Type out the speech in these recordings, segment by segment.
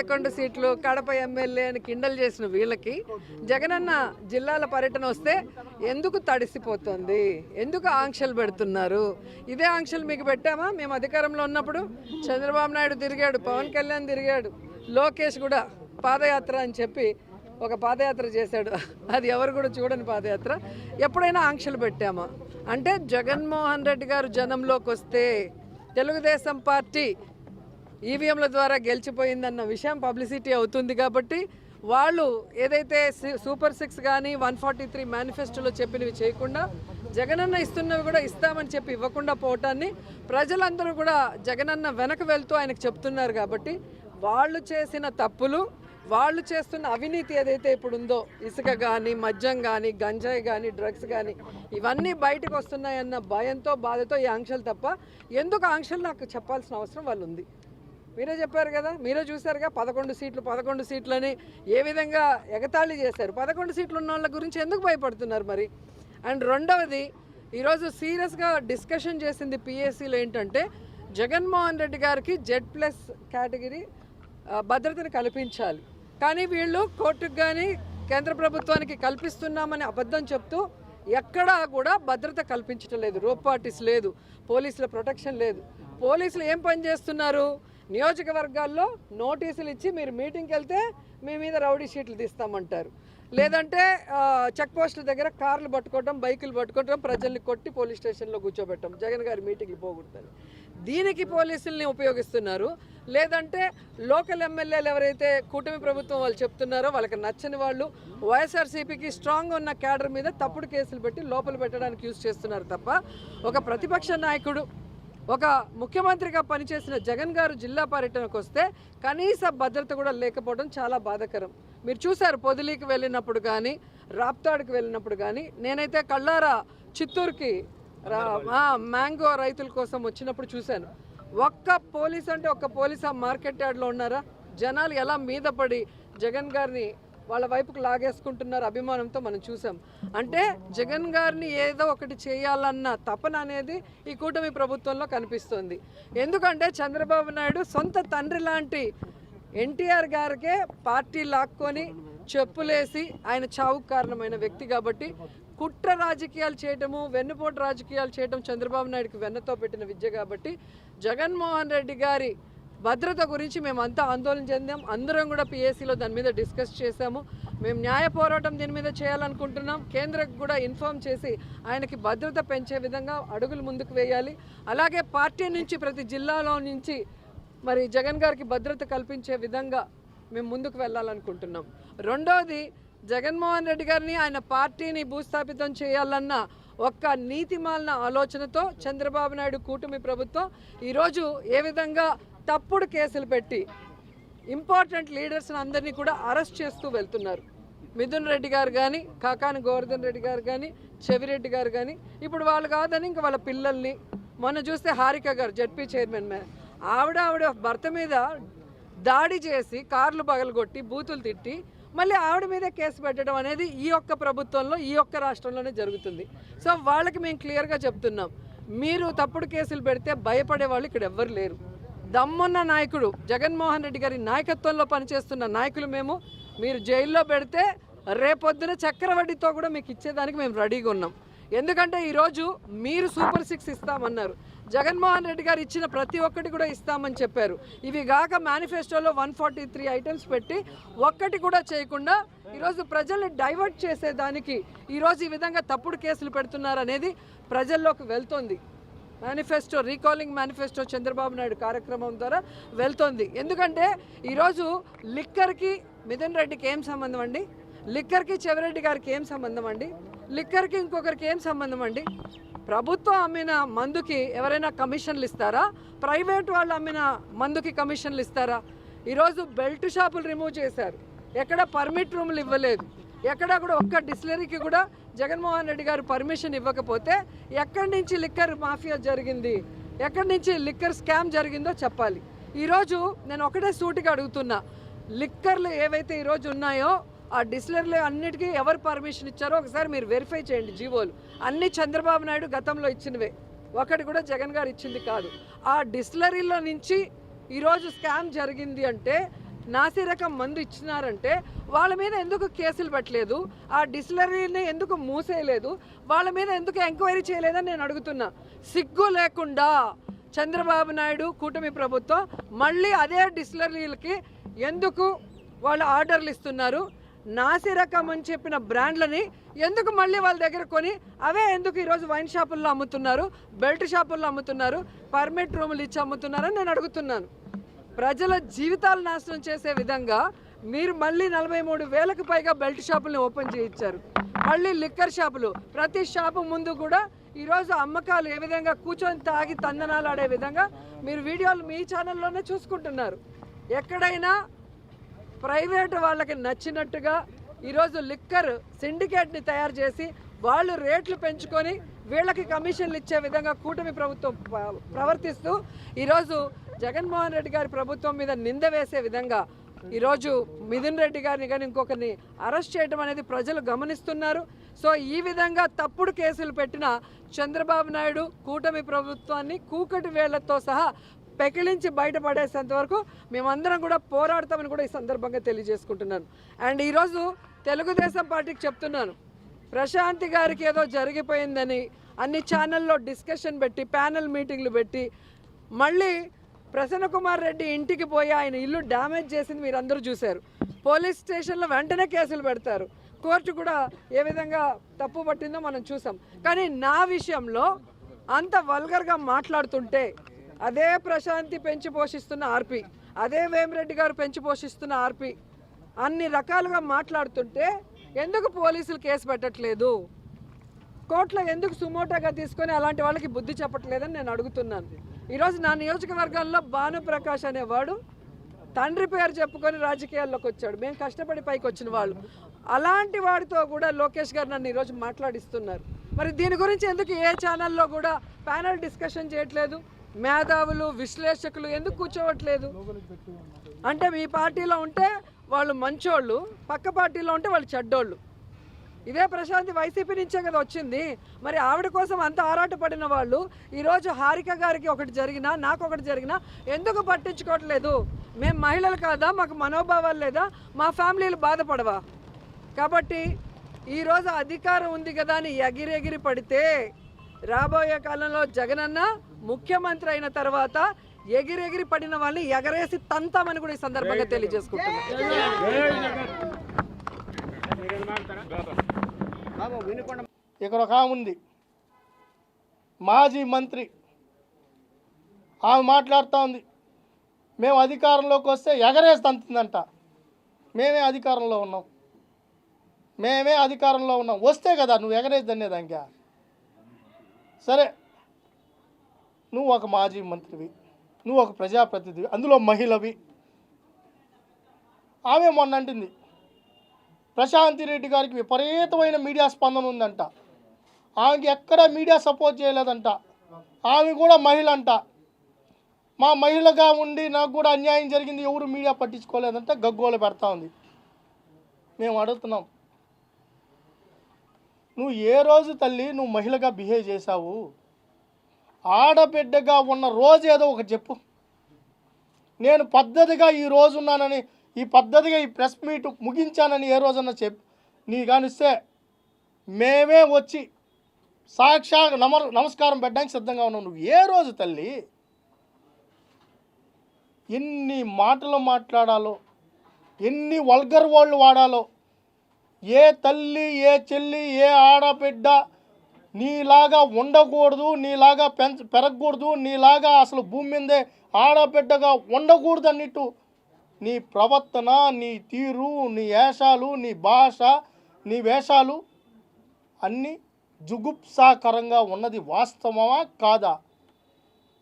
పదకొండు సీట్లు కడప ఎమ్మెల్యే అని కిండల్ చేసిన వీళ్ళకి జగనన్న జిల్లాల పర్యటన వస్తే ఎందుకు తడిసిపోతుంది? ఎందుకు ఆంక్షలు పెడుతున్నారు? ఇదే ఆంక్షలు మీకు పెట్టామా? మేము అధికారంలో ఉన్నప్పుడు చంద్రబాబు నాయుడు తిరిగాడు పవన్ కళ్యాణ్ తిరిగాడు లోకేష్ కూడా పాదయాత్ర అని చెప్పి ఒక పాదయాత్ర చేశాడు. అది ఎవరు కూడా చూడని పాదయాత్ర. ఎప్పుడైనా ఆంక్షలు పెట్టామా? అంటే జగన్మోహన్ రెడ్డి గారు జనంలోకి వస్తే తెలుగుదేశం పార్టీ ఈవీఎంల ద్వారా గెలిచిపోయిందన్న విషయం పబ్లిసిటీ అవుతుంది కాబట్టి వాళ్ళు ఏదైతే సి- సూపర్ సిక్స్ కానీ వన్ ఫార్టీ త్రీ మేనిఫెస్టోలో చెప్పినవి చేయకుండా జగనన్న ఇస్తున్నవి కూడా ఇస్తామని చెప్పి ఇవ్వకుండా పోవటాన్ని ప్రజలందరూ కూడా జగనన్న వెనక వెళ్తూ ఆయనకు చెప్తున్నారు కాబట్టి వాళ్ళు చేసిన తప్పులు వాళ్ళు చేస్తున్న అవినీతి ఏదైతే ఇప్పుడు ఉందో ఇసుక కానీ మద్యం కానీ గంజాయి కానీ డ్రగ్స్ కానీ ఇవన్నీ బయటకు వస్తున్నాయన్న భయంతో బాధతో ఈ ఆంక్షలు తప్ప ఎందుకు ఆంక్షలు నాకు చెప్పాల్సిన అవసరం వాళ్ళు ఉంది మీరే చెప్పారు కదా మీరే చూశారుగా పదకొండు సీట్లు పదకొండు సీట్లని ఏ విధంగా ఎగతాళి చేశారు? పదకొండు సీట్లు ఉన్న వాళ్ళ గురించి ఎందుకు భయపడుతున్నారు మరి? అండ్ రెండవది ఈరోజు సీరియస్గా డిస్కషన్ చేసింది పిఎస్సీలో ఏంటంటే జగన్మోహన్ రెడ్డి గారికి జెడ్ ప్లస్ కేటగిరీ భద్రతను కల్పించాలి. కానీ వీళ్ళు కోర్టుకు కానీ కేంద్ర ప్రభుత్వానికి కల్పిస్తున్నామని అబద్ధం చెప్తూ ఎక్కడా కూడా భద్రత కల్పించడం లేదు. రోప్ లేదు. పోలీసుల ప్రొటెక్షన్ లేదు. పోలీసులు ఏం పని చేస్తున్నారు? నియోజకవర్గాల్లో నోటీసులు ఇచ్చి మీరు మీటింగ్కి వెళ్తే మీ మీద రౌడీ షీట్లు తీస్తామంటారు. లేదంటే చెక్ పోస్టుల దగ్గర కార్లు పట్టుకోవటం బైకులు పట్టుకోవటం ప్రజల్ని కొట్టి పోలీస్ స్టేషన్లో కూర్చోబెట్టడం జగన్ గారి మీటింగ్లు పోగొడతారు దీనికి పోలీసుల్ని ఉపయోగిస్తున్నారు. లేదంటే లోకల్ ఎమ్మెల్యేలు ఎవరైతే కూటమి ప్రభుత్వం వాళ్ళు చెప్తున్నారో వాళ్ళకి నచ్చని వాళ్ళు వైఎస్ఆర్సీపీకి స్ట్రాంగ్ ఉన్న క్యాడర్ మీద తప్పుడు కేసులు పెట్టి లోపల పెట్టడానికి యూజ్ చేస్తున్నారు తప్ప ఒక ప్రతిపక్ష నాయకుడు ఒక ముఖ్యమంత్రిగా పనిచేసిన జగన్ గారు జిల్లా పర్యటనకు వస్తే కనీస భద్రత కూడా లేకపోవడం చాలా బాధాకరం. మీరు చూశారు పొదిలీకి వెళ్ళినప్పుడు కానీ రాప్తాడుకి వెళ్ళినప్పుడు కానీ నేనైతే కళ్ళారా చిత్తూరుకి మ్యాంగో రైతుల కోసం వచ్చినప్పుడు చూశాను. ఒక్క పోలీస్ అంటే ఒక్క పోలీస్ ఆ మార్కెట్ యార్డ్లో ఉన్నారా? జనాలు ఎలా మీద పడి జగన్ గారిని వాళ్ళ వైపుకు లాగేసుకుంటున్నారు అభిమానంతో మనం చూసాం. అంటే జగన్ గారిని ఏదో ఒకటి చేయాలన్న తపన అనేది ఈ కూటమి ప్రభుత్వంలో కనిపిస్తుంది. ఎందుకంటే చంద్రబాబు నాయుడు సొంత తండ్రి లాంటి ఎన్టీఆర్ గారికే పార్టీ లాక్కొని చెప్పులేసి ఆయన చావుకు కారణమైన వ్యక్తి కాబట్టి కుట్ర రాజకీయాలు చేయటము వెన్నుపోటు రాజకీయాలు చేయటం చంద్రబాబు నాయుడుకి వెన్నతో పెట్టిన విద్య కాబట్టి జగన్మోహన్ రెడ్డి గారి భద్రత గురించి మేమంతా ఆందోళన చెందాం. అందరం కూడా పిఎస్సిలో దాని మీద డిస్కస్ చేశాము. మేము న్యాయ పోరాటం దీని మీద చేయాలనుకుంటున్నాం. కేంద్రకు కూడా ఇన్ఫామ్ చేసి ఆయనకి భద్రత పెంచే విధంగా అడుగులు ముందుకు వేయాలి. అలాగే పార్టీ నుంచి ప్రతి జిల్లాలో నుంచి మరి జగన్ గారికి భద్రత కల్పించే విధంగా మేము ముందుకు వెళ్ళాలనుకుంటున్నాం. రెండోది జగన్మోహన్ రెడ్డి గారిని ఆయన పార్టీని భూస్థాపితం చేయాలన్న ఒక్క నీతిమాలిన ఆలోచనతో చంద్రబాబు నాయుడు కూటమి ప్రభుత్వం ఈరోజు ఏ విధంగా తప్పుడు కేసులు పెట్టి ఇంపార్టెంట్ లీడర్స్ని అందరినీ కూడా అరెస్ట్ చేస్తూ వెళ్తున్నారు. మిథున్ రెడ్డి గారు కానీ కాకాని గోవర్ధన్ రెడ్డి గారు కానీ చెవిరెడ్డి గారు కానీ ఇప్పుడు వాళ్ళు కాదని ఇంకా వాళ్ళ పిల్లల్ని. మొన్న చూస్తే హారిక గారు జడ్పీ చైర్మన్ ఆవిడ ఆవిడ భర్త మీద దాడి చేసి కార్లు పగలగొట్టి బూతులు తిట్టి మళ్ళీ ఆవిడ మీద కేసు పెట్టడం అనేది ఈ యొక్క ప్రభుత్వంలో ఈ ఒక్క రాష్ట్రంలోనే జరుగుతుంది. సో వాళ్ళకి మేము క్లియర్గా చెప్తున్నాం. మీరు తప్పుడు కేసులు పెడితే భయపడే వాళ్ళు ఇక్కడ ఎవ్వరు లేరు. దమ్మున్న నాయకుడు జగన్మోహన్ రెడ్డి గారి నాయకత్వంలో పనిచేస్తున్న నాయకులు మేము. మీరు జైల్లో పెడితే రేపొద్దున చక్రవడ్డీతో కూడా మీకు ఇచ్చేదానికి మేము రెడీగా ఉన్నాం. ఎందుకంటే ఈరోజు మీరు సూపర్ సిక్స్ ఇస్తామన్నారు. జగన్మోహన్ రెడ్డి గారు ఇచ్చిన ప్రతి ఒక్కటి కూడా ఇస్తామని చెప్పారు. ఇవి కాక మేనిఫెస్టోలో వన్ ఫార్టీ త్రీ ఐటమ్స్ పెట్టి ఒక్కటి కూడా చేయకుండా ఈరోజు ప్రజల్ని డైవర్ట్ చేసేదానికి ఈరోజు ఈ విధంగా తప్పుడు కేసులు పెడుతున్నారు అనేది ప్రజల్లోకి వెళ్తోంది. Manifesto recalling manifesto Chandrababu Naidu కార్యక్రమం ద్వారా వెళ్తోంది. ఎందుకంటే ఈరోజు లిక్కర్కి మిథున్ రెడ్డికి ఏం సంబంధం అండి? లిక్కర్కి చెవిరెడ్డి గారికి ఏం సంబంధం అండి? లిక్కర్కి ఇంకొకరికి ఏం సంబంధం అండి? ప్రభుత్వం అమ్మిన మందుకి ఎవరైనా కమిషన్లు ఇస్తారా? ప్రైవేట్ వాళ్ళు అమ్మిన మందుకి కమిషన్లు ఇస్తారా? ఈరోజు బెల్ట్ షాపులు రిమూవ్ చేశారు. ఎక్కడ పర్మిట్ రూములు ఇవ్వలేదు. ఎక్కడ కూడా ఒక్క డిస్లరీకి కూడా జగన్మోహన్ రెడ్డి గారు పర్మిషన్ ఇవ్వకపోతే ఎక్కడి నుంచి లిక్కర్ మాఫియా జరిగింది? ఎక్కడి నుంచి లిక్కర్ స్కామ్ జరిగిందో చెప్పాలి. ఈరోజు నేను ఒకటే సూటిగా అడుగుతున్నా. లిక్కర్లు ఏవైతే ఈరోజు ఉన్నాయో ఆ డిస్లర్లు అన్నిటికీ ఎవరు పర్మిషన్ ఇచ్చారో ఒకసారి మీరు వెరిఫై చేయండి జీవోలు. అన్ని చంద్రబాబు నాయుడు గతంలో ఇచ్చినవే. ఒకటి కూడా జగన్ గారు ఇచ్చింది కాదు. ఆ డిస్టిలరీలో నుంచి ఈరోజు స్కామ్ జరిగింది అంటే నాసిరకం మందు ఇచ్చినారంటే వాళ్ళ మీద ఎందుకు కేసులు పెట్టలేదు? ఆ డిస్టిలరీని ఎందుకు మూసేయలేదు? వాళ్ళ మీద ఎందుకు ఎంక్వైరీ చేయలేదని నేను అడుగుతున్నా. సిగ్గు లేకుండా చంద్రబాబు నాయుడు కూటమి ప్రభుత్వం మళ్ళీ అదే డిస్టిలరీలకి ఎందుకు వాళ్ళు ఆర్డర్లు ఇస్తున్నారు? నాసిరకం అని చెప్పిన బ్రాండ్లని ఎందుకు మళ్ళీ వాళ్ళ దగ్గర కొని అవే ఎందుకు ఈరోజు వైన్ షాపుల్లో అమ్ముతున్నారు బెల్ట్ షాపుల్లో అమ్ముతున్నారు పర్మిట్ రూములు ఇచ్చి అమ్ముతున్నారని నేను అడుగుతున్నాను. ప్రజల జీవితాలు నాశనం చేసే విధంగా మీరు మళ్ళీ నలభై మూడు వేలకు పైగా బెల్ట్ షాపులను ఓపెన్ చేయించారు. మళ్ళీ లిక్కర్ షాపులు. ప్రతి షాపు ముందు కూడా ఈరోజు అమ్మకాలు ఏ విధంగా కూర్చొని తాగి తందనాలు ఆడే విధంగా మీరు వీడియోలు మీ ఛానల్లోనే చూసుకుంటున్నారు. ఎక్కడైనా ప్రైవేట్ వాళ్ళకి నచ్చినట్టుగా ఈరోజు లిక్కర్ సిండికేట్ని తయారు చేసి వాళ్ళు రేట్లు పెంచుకొని వీళ్ళకి కమిషన్లు ఇచ్చే విధంగా కూటమి ప్రభుత్వం ప్రవర్తిస్తూ ఈరోజు జగన్మోహన్ రెడ్డి గారి ప్రభుత్వం మీద నింద వేసే విధంగా ఈరోజు మిథున్ రెడ్డి గారిని కానీ ఇంకొకరిని అరెస్ట్ చేయడం అనేది ప్రజలు గమనిస్తున్నారు. సో ఈ విధంగా తప్పుడు కేసులు పెట్టిన చంద్రబాబు నాయుడు కూటమి ప్రభుత్వాన్ని కూకటి వేళ్ళతో సహా పెకిలించి బయటపడేసేంత వరకు మేమందరం కూడా పోరాడతామని కూడా ఈ సందర్భంగా తెలియజేసుకుంటున్నాను. అండ్ ఈరోజు తెలుగుదేశం పార్టీకి చెప్తున్నాను. ప్రశాంతి గారికి ఏదో జరిగిపోయిందని అన్ని ఛానల్లో డిస్కషన్ పెట్టి ప్యానల్ మీటింగ్లు పెట్టి మళ్ళీ ప్రసన్న కుమార్ రెడ్డి ఇంటికి పోయి ఆయన ఇల్లు డ్యామేజ్ చేసింది మీరు అందరూ చూశారు. పోలీస్ స్టేషన్లో వెంటనే కేసులు పెడతారు. కోర్టు కూడా ఏ విధంగా తప్పు పట్టిందో మనం చూసాం. కానీ నా విషయంలో అంత వల్గర్గా మాట్లాడుతుంటే అదే ప్రశాంతి పెంచి పోషిస్తున్న ఆర్పి అదే వేమిరెడ్డి గారు పెంచి పోషిస్తున్న ఆర్పి అన్ని రకాలుగా మాట్లాడుతుంటే ఎందుకు పోలీసులు కేసు పెట్టట్లేదు? కోర్టులో ఎందుకు సుమోటాగా తీసుకొని అలాంటి వాళ్ళకి బుద్ధి చెప్పట్లేదని నేను అడుగుతున్నాను. ఈరోజు నా నియోజకవర్గంలో భానుప్రకాష్ అనేవాడు తండ్రి పేరు చెప్పుకొని రాజకీయాల్లోకి వచ్చాడు. మేము కష్టపడి పైకి వచ్చిన వాళ్ళు. అలాంటి వాడితో కూడా లోకేష్ గారు నన్ను ఈరోజు మాట్లాడిస్తున్నారు. మరి దీని గురించి ఎందుకు ఏ ఛానల్లో కూడా ప్యానల్ డిస్కషన్ చేయట్లేదు? మేధావులు విశ్లేషకులు ఎందుకు కూర్చోవట్లేదు? అంటే మీ పార్టీలో ఉంటే వాళ్ళు మంచోళ్ళు పక్క పార్టీలో ఉంటే వాళ్ళు చెడ్డోళ్ళు. ఇదే ప్రశాంతి వైసీపీ నుంచే కదా వచ్చింది. మరి ఆవిడ కోసం అంత ఆరాటపడిన వాళ్ళు ఈరోజు హారిక గారికి ఒకటి జరిగినా నాకు ఒకటి జరిగినా ఎందుకు పట్టించుకోవట్లేదు? మేము మహిళలు కాదా? మాకు మనోభావాలు లేదా? మా ఫ్యామిలీలు బాధపడవా? కాబట్టి ఈరోజు అధికారం ఉంది కదా అని ఎగిరెగిరి పడితే రాబోయే కాలంలో జగనన్న ముఖ్యమంత్రి అయిన తర్వాత ఎగిరి ఎగిరి పడిన వాళ్ళని ఎగరేసి తంతామని కూడా ఈ సందర్భంగా తెలియజేసుకుంటున్నాను ఇక్కడ ఒక ఆమె ఉంది. మాజీ మంత్రి. ఆమె మాట్లాడుతూ ఉంది. మేము అధికారంలోకి వస్తే ఎగరేసి తంతుందంట. మేమే అధికారంలో ఉన్నాం. మేమే అధికారంలో ఉన్నాం. వస్తే కదా నువ్వు ఎగరేసి దానికా సరే నువ్వు ఒక మాజీ మంత్రివి. నువ్వు ఒక ప్రజాప్రతినిధి అందులో మహిళవి. ఆమె మొన్న అంటుంది ప్రశాంతి రెడ్డి గారికి విపరీతమైన మీడియా స్పందన ఉందంట. ఆమెకి ఎక్కడ మీడియా సపోర్ట్ చేయలేదంట. ఆమె కూడా మహిళ అంట మా మహిళగా ఉండి నాకు కూడా అన్యాయం జరిగింది ఎవరు మీడియా పట్టించుకోలేదంట గగ్గోలు పెడతా ఉంది. మేము అడుగుతున్నాం నువ్వు ఏ రోజు తల్లి నువ్వు మహిళగా బిహేవ్ చేశావు? ఆడబిడ్డగా ఉన్న రోజు ఏదో ఒకటి చెప్పు. నేను పద్ధతిగా ఈ రోజు ఉన్నానని ఈ పద్ధతిగా ఈ ప్రెస్ మీట్ ముగించానని ఏ రోజన్నా చెప్పు. నీ కానిస్తే మేమే వచ్చి సాక్షా నమ నమస్కారం పెట్టడానికి సిద్ధంగా ఉన్నావు నువ్వు. ఏ రోజు తల్లి? ఎన్ని మాటలు మాట్లాడాలో ఎన్ని వల్గర్ వాళ్ళు వాడాలో ఏ తల్లి ఏ చెల్లి ఏ ఆడబిడ్డ నీలాగా ఉండకూడదు నీలాగా పెంచ పెరగకూడదు నీలాగా అసలు భూమి మీదే ఆడబిడ్డగా ఉండకూడదు అన్నట్టు నీ ప్రవర్తన నీ తీరు నీ వేషాలు నీ భాష నీ వేషాలు అన్నీ జుగుప్సాకరంగా ఉన్నది వాస్తవమా కాదా?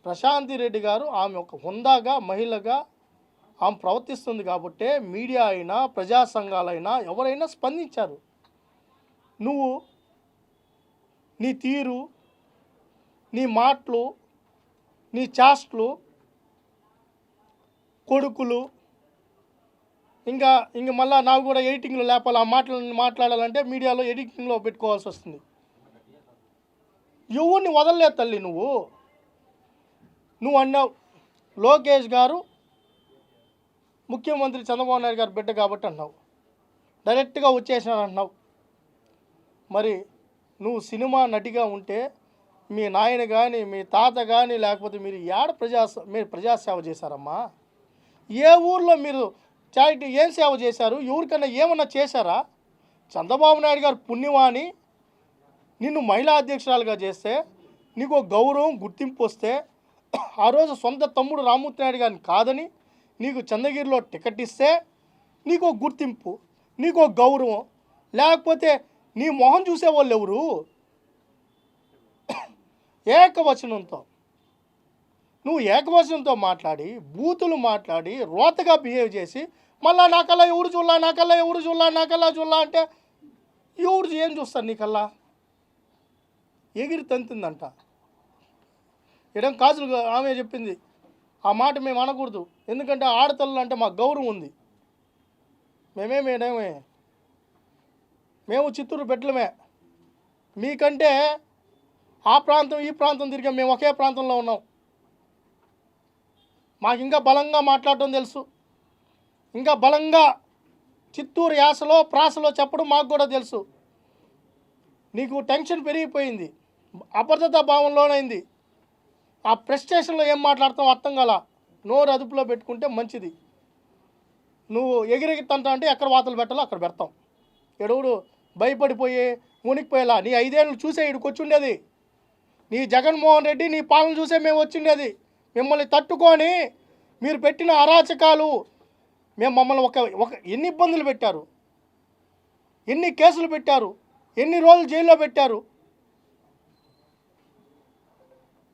ప్రశాంతి రెడ్డి గారు ఆమె ఒక హుందాగా మహిళగా ఆమె ప్రవర్తిస్తుంది కాబట్టే మీడియా అయినా ప్రజా సంఘాలైనా ఎవరైనా స్పందించారు. నువ్వు నీ తీరు నీ మాటలు నీ చాస్ట్లు కొడుకులు ఇంకా ఇంక మళ్ళీ నాకు కూడా ఎడిటింగ్లో లేపాలి ఆ మాటలు మాట్లాడాలంటే మీడియాలో ఎడిటింగ్లో పెట్టుకోవాల్సి వస్తుంది. ఎవరిని వదలలేదు తల్లి నువ్వు. నువ్వు అన్నావు లోకేష్ గారు ముఖ్యమంత్రి చంద్రబాబు నాయుడు గారు బిడ్డ కాబట్టి అన్నావు. డైరెక్ట్గా వచ్చేసినాను అన్నావు మరి నువ్వు సినిమా నటిగా ఉంటే మీ నాయన కానీ మీ తాత కానీ లేకపోతే మీరు ఏడ ప్రజా మీరు ప్రజాసేవ చేశారమ్మా? ఏ ఊర్లో మీరు చారిటీ ఏం సేవ చేశారు? ఎవరికన్నా ఏమన్నా చేశారా? చంద్రబాబు నాయుడు గారు పుణ్యమాని నిన్ను మహిళా అధ్యక్షురాలుగా చేస్తే నీకు గౌరవం గుర్తింపు వస్తే ఆ రోజు సొంత తమ్ముడు రామ్మూర్తి నాయుడు గారిని కాదని నీకు చంద్రగిరిలో టికెట్ ఇస్తే నీకు గుర్తింపు నీకు గౌరవం లేకపోతే నీ మొహం చూసేవాళ్ళు ఎవరు? ఏకవచనంతో. నువ్వు ఏకవచనంతో మాట్లాడి బూతులు మాట్లాడి రోతగా బిహేవ్ చేసి మళ్ళా నాకల్లా ఎవరు చూడలా నాకల్లా ఎవరు చూడలా నాకల్లా చూడలా అంటే ఎవరు ఏం చూస్తారు నీకల్లా? ఎగిరి తంతుందంట. ఇడం కాజులు ఆమె చెప్పింది ఆ మాట మేము అనకూడదు. ఎందుకంటే ఆడతల్లు అంటే మాకు గౌరవం ఉంది. మేమే మేమేమే మేము చిత్తూరు బిడ్డలమే మీకంటే ఆ ప్రాంతం ఈ ప్రాంతం తిరిగాం. మేము ఒకే ప్రాంతంలో ఉన్నాం. మాకు ఇంకా బలంగా మాట్లాడటం తెలుసు. ఇంకా బలంగా చిత్తూరు యాసలో ప్రాసలో చెప్పడం మాకు కూడా తెలుసు. నీకు టెన్షన్ పెరిగిపోయింది. అభద్రతా భావంలోనైంది. ఆ ప్రెస్టేషన్లో ఏం మాట్లాడతావు అర్థం కల. నోరు అదుపులో పెట్టుకుంటే మంచిది. నువ్వు ఎగిరెగితంట అంటే ఎక్కడ వాతలు పెట్టాలో అక్కడ పెడతాం. ఎడుగుడు భయపడిపోయి మునిగిపోయేలా. నీ ఐదేళ్ళు చూసే ఇక్కడికి వచ్చిండేది నీ జగన్మోహన్ రెడ్డి నీ పాలన చూసే మేము వచ్చిండేది. మిమ్మల్ని తట్టుకొని మీరు పెట్టిన అరాచకాలు మేము మమ్మల్ని ఒక ఒక ఎన్ని ఇబ్బందులు పెట్టారు? ఎన్ని కేసులు పెట్టారు? ఎన్ని రోజులు జైల్లో పెట్టారు?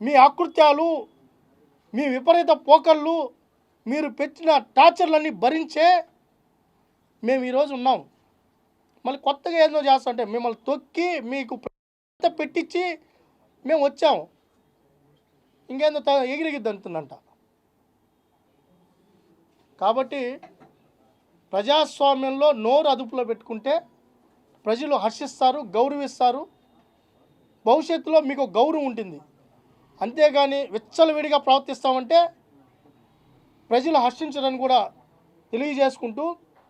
మీ అకృత్యాలు మీ విపరీత పోకళ్ళు మీరు పెట్టిన టార్చర్లన్నీ భరించే మేము ఈరోజు ఉన్నాం. మళ్ళీ కొత్తగా ఏదో చేస్తుంటే మిమ్మల్ని తొక్కి మీకు పెట్టించి మేము వచ్చాము ఇంకేందో ఎగిరిగిద్ది అంటుందంట. కాబట్టి ప్రజాస్వామ్యంలో నోరు అదుపులో పెట్టుకుంటే ప్రజలు హర్షిస్తారు గౌరవిస్తారు. భవిష్యత్తులో మీకు గౌరవం ఉంటుంది. అంతేగాని విచ్చలవిడిగా ప్రవర్తిస్తామంటే ప్రజలు హర్షించరని కూడా తెలియజేసుకుంటూ